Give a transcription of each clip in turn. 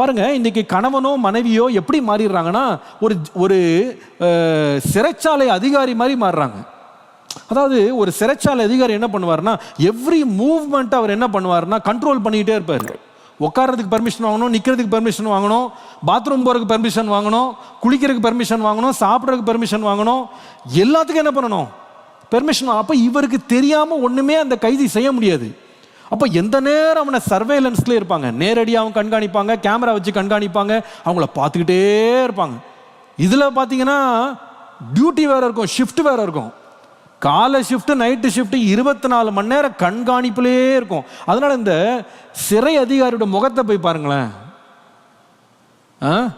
பாருங்க இன்னைக்கு கணவனோ மனைவியோ எப்படி மாறிடுறாங்கன்னா ஒரு ஒரு சிறைச்சாலை அதிகாரி மாதிரி மாறுறாங்க. அதாவது ஒரு சிறைச்சாலை அதிகாரி என்ன பண்ணுவார்னா எவ்ரி மூவ்மெண்ட் அவர் என்ன பண்ணுவார்னா கண்ட்ரோல் பண்ணிக்கிட்டே இருப்பார். உட்கார்றதுக்கு பர்மிஷன் வாங்கணும் நிற்கிறதுக்கு பர்மிஷன் வாங்கணும் பாத்ரூம் போகிறதுக்கு பர்மிஷன் வாங்கணும் குளிக்கிறதுக்கு பர்மிஷன் வாங்கணும் சாப்பிட்றதுக்கு பர்மிஷன் வாங்கணும் எல்லாத்துக்கும் என்ன பண்ணணும்? பெர்மிஷன் அப்போ இவருக்கு தெரியாமல் ஒன்றுமே அந்த கைதி செய்ய முடியாது. அப்போ எந்த நேரம் அவனை சர்வேலன்ஸ்ல இருப்பாங்க? நேரடியாகவும் கண்காணிப்பாங்க கேமரா வச்சு கண்காணிப்பாங்க அவங்கள பார்த்துக்கிட்டே இருப்பாங்க. இதில் பார்த்தீங்கன்னா டியூட்டி வேறு இருக்கும் ஷிஃப்ட் வேறு இருக்கும். காலை ஷிஃப்ட்டு நைட்டு ஷிஃப்ட்டு இருபத்தி நாலு மணி நேரம் கண்காணிப்புலே இருக்கும். அதனால் இந்த சிறை அதிகாரியோட முகத்தை போய் பாருங்களேன். ஆ?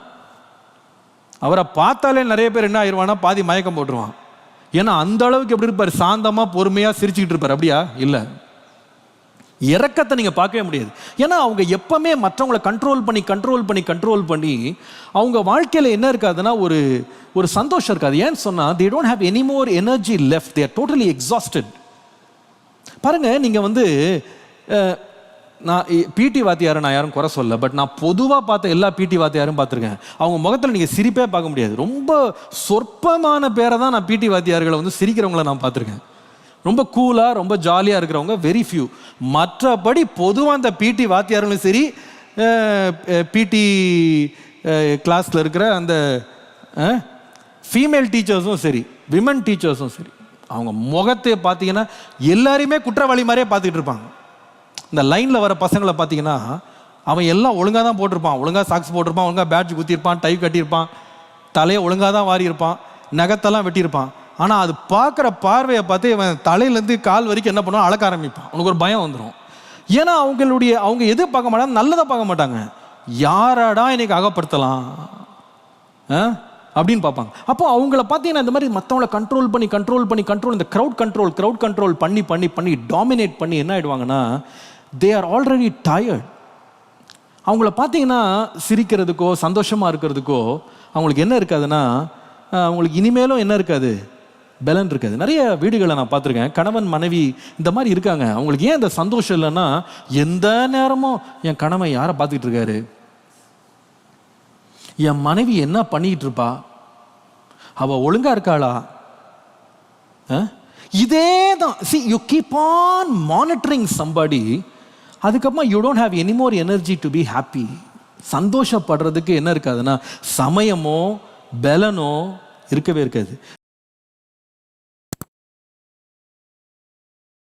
அவரை பார்த்தாலே நிறைய பேர் என்ன ஆயிடுவானா பாதி மயக்கம் போட்டுருவான். ஏன்னா அந்த அளவுக்கு எப்படி இருப்பார்? சாந்தமாக பொறுமையாக சிரிச்சுக்கிட்டு இருப்பார். அப்படியா? இல்லை. இறக்கத்தை நீங்கள் பார்க்கவே முடியாது. ஏன்னா அவங்க எப்பவுமே மற்றவங்களை கண்ட்ரோல் பண்ணி கண்ட்ரோல் பண்ணி கண்ட்ரோல் பண்ணி அவங்க வாழ்க்கையில் என்ன இருக்காதுன்னா ஒரு ஒரு சந்தோஷம் இருக்காது. ஏன்னு சொன்னால் they don't have any more energy left there totally exhausted பாருங்க நீங்கள் வந்து நான் பிடி வாத்தியாரை நான் யாரும் குறை சொல்ல பட் நான் பொதுவாக பார்த்த எல்லா பிடி வாத்தியாரும் பார்த்துருக்கேன். அவங்க முகத்தில் நீங்கள் சிரிப்பே பார்க்க முடியாது. ரொம்ப சொற்பமான பேரை தான் நான் பிடி வாத்தியார்களை வந்து சிரிக்கிறவங்கள நான் பார்த்துருக்கேன். ரொம்ப கூலாக ரொம்ப ஜாலியாக இருக்கிறவங்க வெரி ஃபியூ மற்றபடி பொதுவாக அந்த பிடி வாத்தியார்களும் சரி பிடி கிளாஸில் இருக்கிற அந்த ஃபீமேல் டீச்சர்ஸும் சரி விமன் டீச்சர்ஸும் சரி அவங்க முகத்தை பார்த்தீங்கன்னா எல்லாரையுமே குற்றவாளி மாதிரியே பார்த்துக்கிட்டு இருப்பாங்க. இந்த லைனில் வர பசங்களை பார்த்தீங்கன்னா அவன் எல்லாம் ஒழுங்காக தான் போட்டிருப்பான். ஒழுங்காக சாக்ஸ் போட்டிருப்பான் ஒழுங்காக பேட்ச் குத்திருப்பான் டை கட்டியிருப்பான். தலையை ஒழுங்காக தான் வாரி இருப்பான் நகத்தெல்லாம் வெட்டியிருப்பான். ஆனால் அது பார்க்குற பார்வையை பார்த்து இவன் தலையிலேருந்து கால் வரைக்கும் என்ன பண்ணுவான்? அளக்க ஆரம்பிப்பான். உனக்கு ஒரு பயம் வந்துடும் ஏன்னா அவங்களுடைய அவங்க எது பார்க்க மாட்டாங்க? நல்லதை பார்க்க மாட்டாங்க. யாராடா இன்னைக்கு அகப்படுத்தலாம்? ஆ? அப்படின்னு பார்ப்பாங்க. அப்போ அவங்கள பார்த்தீங்கன்னா இந்த மாதிரி மற்றவங்கள கண்ட்ரோல் பண்ணி கண்ட்ரோல் பண்ணி கண்ட்ரோல் இந்த க்ரௌட் கண்ட்ரோல் க்ரௌட் கண்ட்ரோல் பண்ணி பண்ணி பண்ணி டாமினேட் பண்ணி என்ன ஆயிடுவாங்கன்னா தே ஆர் ஆல்ரெடி டயர்ட் அவங்கள பார்த்தீங்கன்னா சிரிக்கிறதுக்கோ சந்தோஷமாக இருக்கிறதுக்கோ அவங்களுக்கு என்ன இருக்காதுன்னா அவங்களுக்கு இனிமேலும் என்ன இருக்காது? பலன் இருக்காது. நிறைய வீடுகளை நான் பார்த்துருக்கேன். கணவன் மனைவி இந்த மாதிரி இருக்காங்க. அவங்களுக்கு ஏன் இந்த சந்தோஷம் இல்லைன்னா எந்த நேரமும் என் கணவன் யாரை பார்த்துக்கிட்டு இருக்காரு? என் மனைவி என்ன பண்ணிக்கிட்டு இருப்பா? அவள் ஒழுங்காக இருக்காளா? இதே தான். See you keep on monitoring somebody அதுக்கப்புறமா you don't have any more energy to be happy சந்தோஷப்படுறதுக்கு என்ன இருக்காதுன்னா சமயமோ பலனோ இருக்கவே இருக்காது.